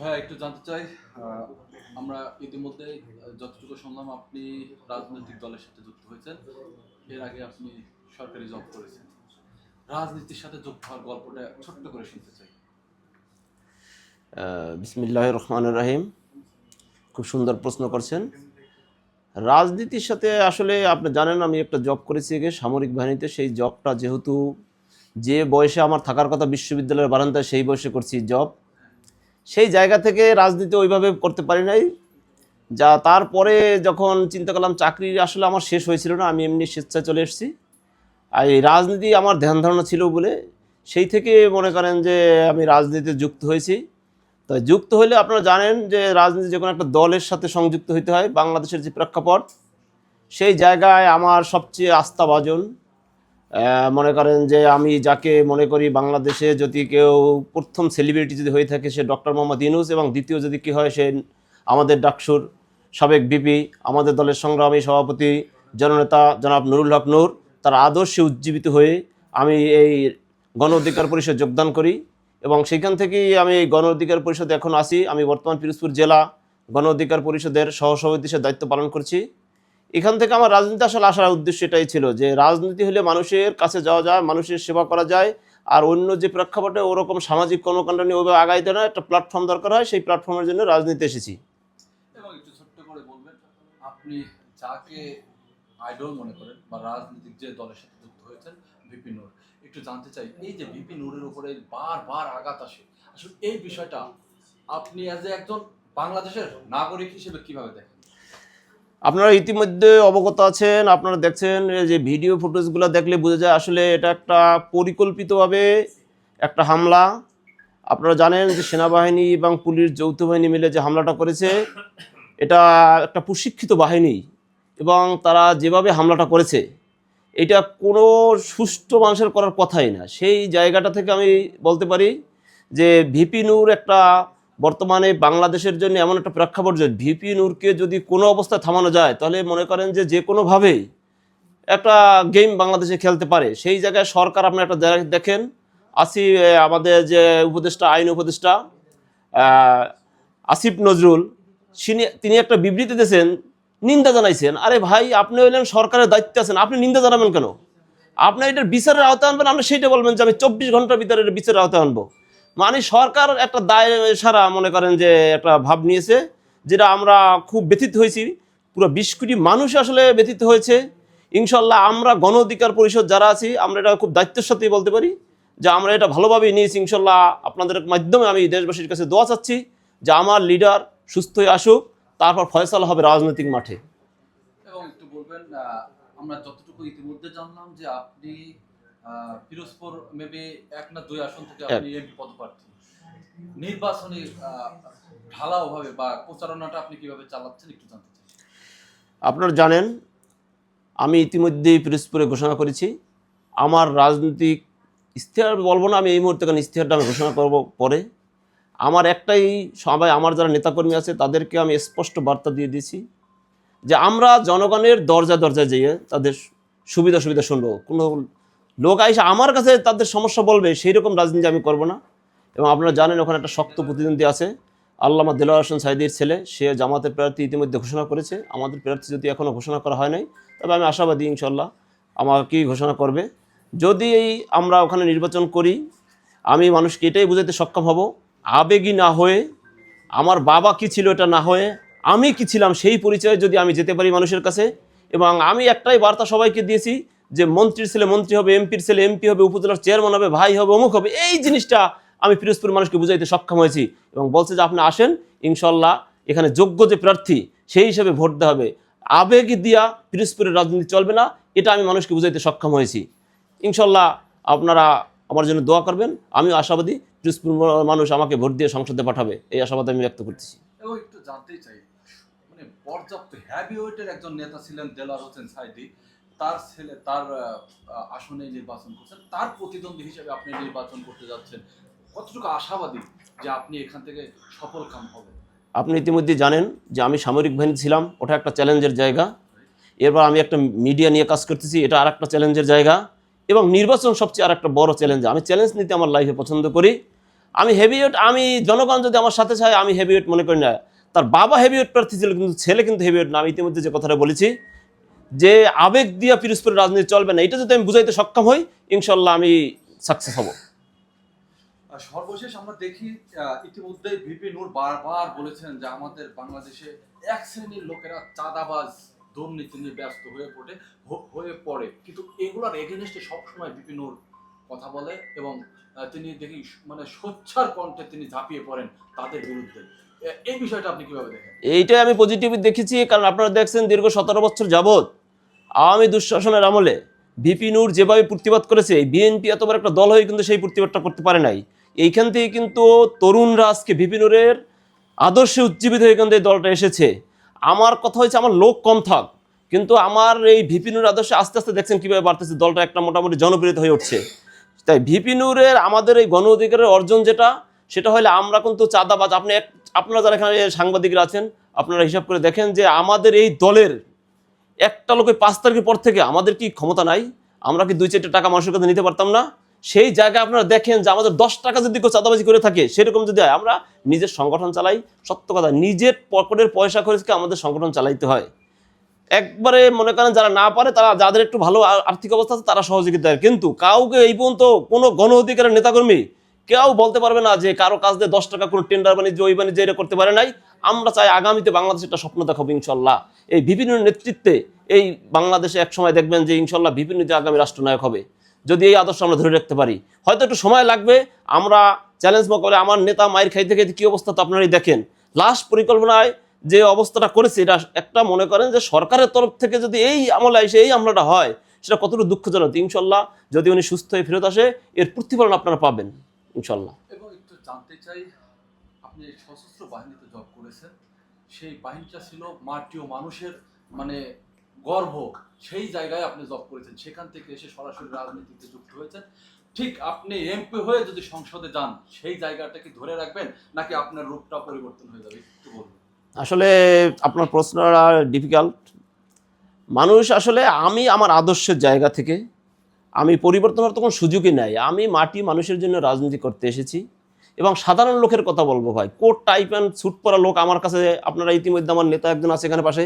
হ্যাঁ একটু জানতে চাই আমরা ইতিমধ্যে যতটুকু শুনলাম, আপনি রাজনৈতিক দলের সাথে যুক্ত হয়েছেন। এর আগে আপনি সরকারি জব করেছেন। রাজনীতির সাথে যুক্ত হওয়ার গল্পটা ছোট্ট করে শুনতে চাই। বিসমিল্লাহ রহমান রাহিম। খুব সুন্দর প্রশ্ন করছেন। রাজনীতির সাথে আসলে, আপনি জানেন, আমি একটা জব করেছি আগে, সামরিক বাহিনীতে। সেই জবটা যেহেতু, যে বয়সে আমার থাকার কথা বিশ্ববিদ্যালয়ের বারান্দায়, সেই বয়সে করছি জব সেই জায়গা থেকে রাজনীতি ওইভাবে করতে পারি নাই। যা তারপরে যখন চিন্তা করলাম চাকরি আসলে আমার শেষ হয়েছিল না, আমি এমনি স্বেচ্ছায় চলে এসেছি। আর এই রাজনীতি আমার ধ্যান ধারণা ছিল বলে সেই থেকে মনে করেন যে আমি রাজনীতিতে যুক্ত হয়েছি। তো যুক্ত হলে আপনারা জানেন যে রাজনীতি যে কোনো একটা দলের সাথে সংযুক্ত হইতে হয়, বাংলাদেশের যে প্রেক্ষাপট, সেই জায়গায় আমার সবচেয়ে আস্থাভাজন মনে করেন যে আমি যাকে মনে করি বাংলাদেশে যদি কেউ প্রথম সেলিব্রিটি যদি হয়ে থাকে সে ডক্টর মোহাম্মদ ইউনুস এবং দ্বিতীয় যদি কি হয় সে আমাদের ডাকসুর সাবেক বিপি আমাদের দলের সংগ্রামী সভাপতি, জননেতা জনাব নুরুল হক নূর, তার আদর্শে উজ্জীবিত হয়ে আমি এই গণ অধিকার পরিষদ যোগদান করি এবং সেখান থেকেই আমি এই গণ অধিকার পরিষদে এখন আসি আমি বর্তমান পিরোজপুর জেলা গণ অধিকার পরিষদের সহসভাপতি দায়িত্ব পালন করছি। এখান থেকে আমার রাজনীতি আসলে আসার উদ্দেশ্য এটাই ছিল যে রাজনীতি হলে মানুষের কাছে যাওয়া যায়, মানুষের সেবা করা যায়, আর অন্য যে প্রেক্ষাপটে ওরকম সামাজিক কর্মকাণ্ড নিয়ে ওইভাবে আগাইতে না একটা প্ল্যাটফর্ম দরকার হয়, সেই প্ল্যাটফর্মের জন্য রাজনীতি এসেছি। আপনি যাকে আইডল মনে করেন বা রাজনৈতিক যে দলের সাথে যুক্ত হয়েছেন ভিপি নূর একটু জানতে চাই, এই যে ভিপি নূরের উপরে বারবার আঘাত আসে, আসলে এই বিষয়টা আপনি অ্যাজ একজন বাংলাদেশের নাগরিক হিসেবে কীভাবে দেখেন? আপনারা ইতিমধ্যে অবগত আছেন, আপনারা দেখছেন যে ভিডিও ফুটেজগুলো দেখলে বোঝা যায় আসলে এটা একটা পরিকল্পিতভাবে একটা হামলা। আপনারা জানেন যে সেনাবাহিনী এবং পুলিশ যৌথ বাহিনী মিলে যে হামলাটা করেছে, এটা একটা প্রশিক্ষিত বাহিনী এবং তারা যেভাবে হামলাটা করেছে, এটা কোনো সুষ্ঠু মানুষের করার কথাই না। সেই জায়গাটা থেকে আমি বলতে পারি যে ভিপি নূর একটা বর্তমানে বাংলাদেশের জন্য এমন একটা প্রেক্ষাপট যে ভিপি নূরকে যদি কোনো অবস্থায় থামানো যায়, তাহলে মনে করেন যে যে কোনোভাবেই একটা গেম বাংলাদেশে খেলতে পারে। সেই জায়গায় সরকার আপনি একটা দেখেন, আসি আমাদের যে উপদেষ্টা, আইন উপদেষ্টা আসিফ নজরুল তিনি তিনি একটা বিবৃতি দিয়েছেন, নিন্দা জানাইছেন। আরে ভাই, আপনি হইলেন সরকারের দায়িত্বে আছেন, আপনি নিন্দা জানাবেন কেন? আপনি এটার বিচারের আওতায় আনবেন, আপনি সেইটা বলবেন যে আমি চব্বিশ ঘণ্টার ভিতরে বিচারের আওতায় আনব। মানে সরকার একটা দায় সারা মনে করেন যে একটা ভাব নিয়েছে, যেটা আমরা খুব ব্যথিত হয়েছি। পুরো বিশ কোটি মানুষ আসলে ব্যথিত হয়েছে। ইনশাল্লাহ আমরা গণ অধিকার পরিষদ যারা আছি, আমরা এটা খুব দায়িত্বের সাথেই বলতে পারি যে আমরা এটা ভালোভাবেই নিয়েছি ইনশাল্লাহ আপনাদের মাধ্যমে আমি দেশবাসীর কাছে দোয়া চাচ্ছি যে আমার লিডার সুস্থ হয়ে আসুক, তারপর ফয়সালা হবে রাজনৈতিক মাঠে। এবং একটু বলবেন আমরা যতটুকু ইতিমধ্যে জানলাম যে আপনি পিরোজপুর মেবি এক না দুই আসন থেকে আপনি এমপি পদপ্রার্থী। নির্বাচনী ঢালাওভাবে বা প্রচারণাটা আপনি কীভাবে চালাচ্ছেন একটু জানতে চাই। আপনারা জানেন আমি ইতিমধ্যেই পিরোজপুরে ঘোষণা করেছি। আমার রাজনৈতিক ইশতেহার বলব না আমি এই মুহূর্তে কারণ ইশতেহারটা আমি ঘোষণা করব পরে। আমার একটাই সবাই আমার যারা নেতাকর্মী আছে তাদেরকে আমি স্পষ্ট বার্তা দিয়ে দিয়েছি যে আমরা জনগণের দরজা দরজায় যেয়ে তাদের সুবিধা সুবিধা শুনব। কোনো লোক আইসা আমার কাছে তাদের সমস্যা বলবে সেই রকম রাজনীতি আমি করব না। এবং আপনারা জানেন ওখানে একটা শক্ত প্রতিদ্বন্দ্বী আছে। আল্লামা দেলোয়ার হোসেন সাইদির ছেলে, সে জামাতের প্রার্থী ইতিমধ্যে ঘোষণা করেছে। আমাদের প্রার্থী যদি এখনও ঘোষণা করা হয় নাই, তবে আমি আশাবাদী ইনশাল্লাহ আমাকেই ঘোষণা করবে। যদি আমরা ওখানে নির্বাচন করি, আমি মানুষকে এটাই বোঝাতে সক্ষম হব, আবেগী না হয়ে, আমার বাবা কি ছিল এটা না হয়ে, আমি কি ছিলাম সেই পরিচয়ে যদি আমি যেতে পারি মানুষের কাছে, এবং আমি একটাই বার্তা সবাইকে দিয়েছি যে মন্ত্রীর ছেলে মন্ত্রী হবে, এমপির ছেলে এমপি হবে, উপজেলার চেয়ারম্যান হবে, ভাই হবে, অমুক হবে, এই জিনিসটা আমি পিরোজপুর মানুষকে বুঝাইতে সক্ষম হয়েছি এবং বলছে যে আপনি আসেন, ইনশাল্লাহ এখানে যোগ্য যে প্রার্থী সেই হিসেবে ভোট দেওয়া হবে। আবেগ দিয়া পিরোজপুরের রাজনীতি চলবে না, এটা আমি মানুষকে বুঝাইতে সক্ষম হয়েছি। ইনশাল্লাহ আপনারা আমার জন্য দোয়া করবেন, আমিও আশাবাদী পিরোজপুর মানুষ আমাকে ভোট দিয়ে সংসদে পাঠাবে, এই আশাবাদ আমি ব্যক্ত করতেছি। একটু জানতেই চাই মানে পর্যাপ্ত হ্যাভি ওয়েটের একজন নেতা ছিলেন দেলার হোসেন সাইদি তার ছেলে, তার আসনে নির্বাচন করছেন তার প্রতিদ্বন্দ্বী হিসেবে আপনি নির্বাচন করতে যাচ্ছেন। কতটুকু আশাবাদী যে আপনি এখান থেকে সফল কাম হবেন আপনি ইতিমধ্যে জানেন যে আমি সামরিক বাহিনী ছিলাম, ওটা একটা চ্যালেঞ্জের জায়গা। এরপর আমি একটা মিডিয়া নিয়ে কাজ করতেছি, এটা আর একটা চ্যালেঞ্জের জায়গা। এবং নির্বাচন সবচেয়ে আর একটা বড় চ্যালেঞ্জ, আমি চ্যালেঞ্জ নিতে আমার লাইফে পছন্দ করি। আমি হেভিওয়েট আমি জনগণ যদি আমার সাথে চায়, আমি হেভিওয়েট মনে করি না। তার বাবা হেভিওয়েট প্রার্থী ছিল, কিন্তু ছেলে কিন্তু হেভিওয়েট না। আমি ইতিমধ্যে যে কথাটা বলেছি যে আবেগ দিয়া পিরস্পর রাজনীতি চলবে না এটা যদি আমি বুঝাইতে সক্ষম হই ইনশাল্লাহ আমি সাকসেস হব। সর্বশেষ আমরা দেখি আহ, ইতিমধ্যেই ভিপি নূর বারবার বলেছেন যে আমাদের বাংলাদেশে এক শ্রেণির লোকেরা চাঁদাবাজ দুর্নীতি নিয়ে ব্যস্ত হয়ে পড়ে হয়ে পড়ে। কিন্তু এগুলোর এগেনস্টে সবসময় ভিপি নূর কথা বলে এবং তিনি দেখি মানে সোচ্চার কণ্ঠে তিনি ঝাঁপিয়ে পড়েন তাদের বিরুদ্ধে। এই বিষয়টা আপনি কীভাবে দেখেন? এইটাই আমি পজিটিভ দেখেছি কারণ আপনারা দেখছেন দীর্ঘ সতেরো বছর যাবৎ আওয়ামী দুঃশাসনের আমলে ভিপি নূর যেভাবে প্রতিবাদ করেছে বিএনপি এতবার একটা দল হয়ে কিন্তু সেই প্রতিবাদটা করতে পারে নাই। এইখান থেকে কিন্তু তরুণরা আজকে ভিপি নূরের আদর্শে উজ্জীবিত হয়ে কিন্তু এই দলটা এসেছে। আমার কথা হচ্ছে আমার লোক কম থাক, কিন্তু আমার এই ভিপি নূর আদর্শে আস্তে আস্তে দেখছেন কীভাবে বাড়তেছে, দলটা একটা মোটামুটি জনপ্রিয়তা হয়ে উঠছে। তাই ভিপি নূরের আমাদের এই গণ অধিকারের অর্জন যেটা, সেটা হলে আমরা কিন্তু চাঁদাবাজ। আপনি এক আপনারা যারা এখানে সাংবাদিকরা আছেন, আপনারা হিসাব করে দেখেন যে আমাদের এই দলের একটা লোকের পাঁচ তারিখের পর থেকে আমাদের কি ক্ষমতা নাই? আমরা কি দুই চারটে টাকা মানুষের কাছে নিতে পারতাম না? সেই জায়গায় আপনারা দেখেন যে আমাদের দশ টাকা যদি কেউ চাঁদাবাজি করে থাকে, সেরকম যদি হয়, আমরা নিজের সংগঠন চালাই। সত্য কথা, নিজের পকেটের পয়সা খরচকে আমাদের সংগঠন চালাইতে হয়। একবারে মনে করেন যারা না পারে, তারা যাদের একটু ভালো আর্থিক অবস্থা আছে, তারা সহযোগিতা দেয়। কিন্তু কাউকে এই পর্যন্ত কোনো গণ অধিকারের নেতাকর্মী কেউ বলতে পারবে না যে কারও কাজ দিয়ে দশ টাকা কোনো টেন্ডার বাণিজ্য, ওই বাণিজ্য, এটা করতে পারে নাই। আমরা চাই আগামীতে বাংলাদেশে একটা স্বপ্ন দেখাবো, ইনশাল্লাহ। এই বিভিন্ন নেতৃত্বে এই বাংলাদেশে এক সময় দেখবেন যে, ইনশাল্লাহ বিভিন্ন যে আগামী রাষ্ট্রনায়ক হবে। যদি এই আদর্শ আমরা ধরে রাখতে পারি। হয়তো একটু সময় লাগবে, আমরা চ্যালেঞ্জ করে আমার নেতা মায়ের খাইতে খাইতে কী অবস্থা তো আপনারাই দেখেন। লাস্ট পরিকল্পনায় যে অবস্থাটা করেছে, এটা একটা মনে করেন যে, সরকারের তরফ থেকে যদি এই আমলে এসে এই আমলাটা হয়, সেটা কতটুকু দুঃখজনক। ইনশাল্লাহ, যদি উনি সুস্থ হয়ে ফেরত আসে, এর প্রতিফলন আপনারা পাবেন, ইনশাল্লাহ। এবং একটু জানতে চাই, আপনি সশস্ত্র বাহিনীতে জব করেছেন সেই বাহিনীটা ছিল মাটি ও মানুষের মানে গর্ব সেই জায়গায় আপনি জব করেছেন। সেখান থেকে এসে সরাসরি রাজনীতিতে যুক্ত হয়েছেন। ঠিক আপনি এমপি হয়ে যদি সংসদে যান, সেই জায়গাটা কি ধরে রাখবেন, নাকি আপনার রূপটা পরিবর্তন হয়ে যাবে? একটু বলুন। আসলে আপনার প্রশ্নটা ডিফিকাল্ট মানুষ আসলে, আমি আমার আদর্শের জায়গা থেকে, আমি পরিবর্তন হওয়ার তো কোনো সুযোগই নাই। আমি মাটি মানুষের জন্য রাজনীতি করতে এসেছি। এবং সাধারণ লোকের কথা বলব ভাই। কোট টাইপ অ্যান্ড স্যুট পরা লোক আমার কাছে, আপনারা ইতিমধ্যে আমার নেতা একজন আছে এখানে পাশে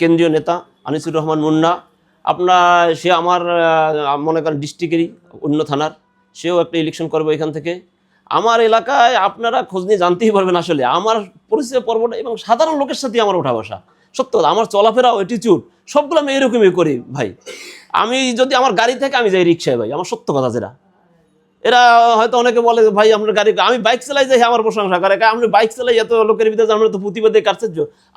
কেন্দ্রীয় নেতা আনিসুর রহমান মুন্না। আপনার, সে আমার মনে করেন ডিস্ট্রিক্টেরই অন্য থানার। সেও একটা ইলেকশন করবে এখান থেকে। আমার এলাকায় আপনারা খোঁজ নিয়ে জানতেই পারবেন আসলে। আমার পরিচয় পর্বটা এবং সাধারণ লোকের সাথে আমার ওঠা বসা। সত্য আমার চলাফেরা অ্যাটিচিউড সবগুলো আমি এরকমই করি ভাই। আমি যদি আমার গাড়ি থেকে আমি যাই রিক্সায় ভাই, আমার সত্য কথা যেটা। এরা হয়তো অনেকে বলে, ভাই আপনার গাড়ি, আমি বাইক চালাই যাই, আমার প্রশংসা করে। আমি বাইক চালাই, এত লোকের ভিতরে আমরা তো প্রতিবাদে কাটছে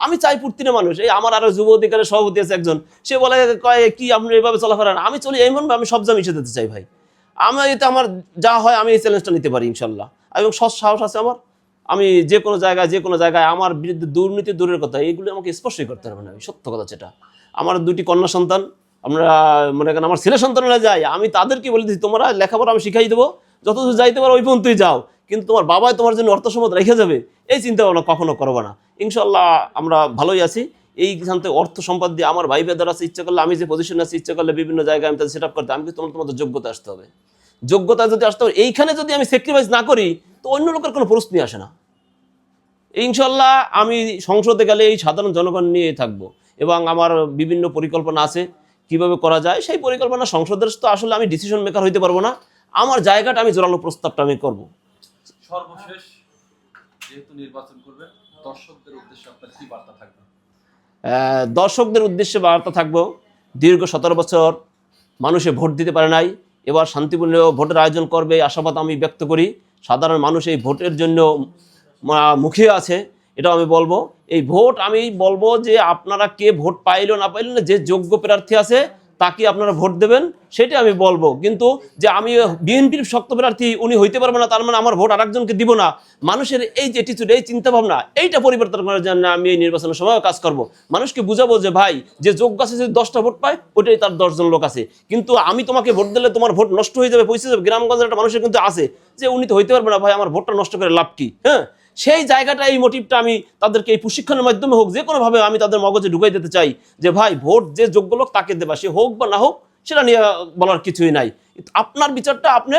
আমি চাই পূর্তিনে মানুষ। এই আমার আরও যুব অধিকারের সভাপতি আছে একজন। সে বলে, কয়, কি আপনি এইভাবে চলাফেরা না?" আমি চলি এমনভাবে, আমি সব মিশে দিতে চাই, ভাই। আমি এতে আমার যা হয়, আমি এই চ্যালেঞ্জটা নিতে পারি, ইনশাল্লাহ। এবং সৎ সাহস আছে আমার। আমি যে কোনো জায়গায়, যে কোনো জায়গায় আমার বিরুদ্ধে দুর্নীতি দূরের কথা এইগুলো আমাকে স্পর্শই করতে পারবে না, সত্য কথা যেটা। আমার দুটি কন্যা সন্তান আমরা মনে করেন আমার ছেলে সন্তানরা যায়, আমি তাদেরকে বলে দিচ্ছি তোমরা লেখাপড়া আমি শিখাই দেবো, যতদূর যাইতে পারো ওই পর্যন্তই যাও। কিন্তু তোমার বাবাই তোমার জন্য অর্থ সম্পদ রেখে যাবে, এই চিন্তা ভাবনা কখনো করব না। ইনশাল্লাহ আমরা ভালোই আছি। এইখান থেকে অর্থ সম্পদ দিয়ে আমার ভাই বেদার আছে, ইচ্ছা করলে আমি যে পজিশনে আছি, ইচ্ছা করলে বিভিন্ন জায়গায় আমি তাদের সেট আপ করতে, আমি তোমার তোমাদের যোগ্যতা আসতে হবে। যোগ্যতা যদি আসতে হবে এইখানে যদি আমি স্যাক্রিফাইস না করি, তো অন্য লোকের কোনো প্রশ্নই আসে না। ইনশাল্লাহ আমি সংসদে গেলে এই সাধারণ জনগণ নিয়ে থাকব এবং আমার বিভিন্ন পরিকল্পনা আছে। কীভাবে করা যায় সেই পরিকল্পনা সংসদের তো আসলে আমি ডিসিশন মেকার হইতে পারব না। আমার জায়গাটা আমি জোরালো প্রস্তাবটা আমি করব। সর্বশেষ যেহেতু নির্বাচন করবেন দর্শকদের উদ্দেশ্যে আপনার কি বার্তা থাকবে? দর্শকদের উদ্দেশ্যে বার্তা থাকব দীর্ঘ সতেরো বছর মানুষে ভোট দিতে পারে নাই এবার শান্তিপূর্ণ ভোটের আয়োজন করবে আশাবাদ আমি ব্যক্ত করি। সাধারণ মানুষ এই ভোটের জন্য মুখিয়ে আছে। এটাও আমি বলব। এই ভোট আমি বলব যে আপনারা কে ভোট পাইলো না পাইলো না, যে যোগ্য প্রার্থী আছে, তাকে আপনারা ভোট দেবেন সেটা আমি বলব। কিন্তু যে আমি বিএনপির শক্ত প্রার্থী, উনি হইতে পারবে না, তার মানে আমার ভোট আরেকজনকে দিব না। মানুষের এই যে অ্যাটিচিউড এই চিন্তা ভাবনা এইটা পরিবর্তন করার জন্য আমি এই নির্বাচনের সময় কাজ করব। মানুষকে বুঝাবো যে, ভাই, যে যোগ্য আছে, যদি দশটা ভোট পায় ওটাই তার দশজন লোক আছে। কিন্তু আমি তোমাকে ভোট দিলে তোমার ভোট নষ্ট হয়ে যাবে, পৌঁছে যাবে। গ্রামগঞ্জের একটা মানুষের কিন্তু আছে, যে উনি তো হইতে পারবে না, ভাই, আমার ভোটটা নষ্ট করে লাভ কি? হ্যাঁ? সেই জায়গাটা, এই মোটিভটা আমি তাদেরকে এই প্রশিক্ষণের মাধ্যমে হোক, যে কোনোভাবে আমি তাদের মগজে ঢুকাই দিতে চাই যে, ভাই, ভোট যে যোগ্য লোক তাকে দেবা, সে হোক বা না হোক, সেটা নিয়ে বলার কিছুই নাই। আপনার বিচারটা আপনি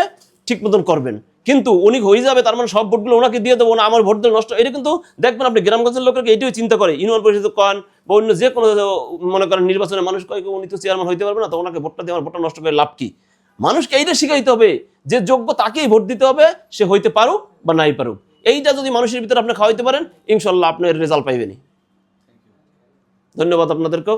ঠিক মতন করবেন। কিন্তু উনি হয়ে যাবে, তার মানে সব ভোটগুলো ওনাকে দিয়ে দেবো, না আমার ভোট দিলে নষ্ট, এটা কিন্তু দেখবেন আপনি গ্রামগঞ্জের লোকেরকে এটাও চিন্তা করে? ইউনিয়ন পরিষদ কন বা অন্য যে কোনো, মনে করেন নির্বাচনে মানুষ কয়, উনি তো চেয়ারম্যান হইতে পারবে না, তো ওনাকে ভোটটা দিয়ে আমার ভোটটা নষ্ট করে লাভ কি? মানুষকে এইটা শিখাইতে হবে যে, যোগ্য তাকেই ভোট দিতে হবে, সে হইতে পারুক বা নাই পারুক। এইটা যদি মানুষের ভিতরে আপনি খাওয়াইতে পারেন ইনশাল্লাহ আপনার রেজাল্ট পাইবেনি ধন্যবাদ আপনাদেরকেও।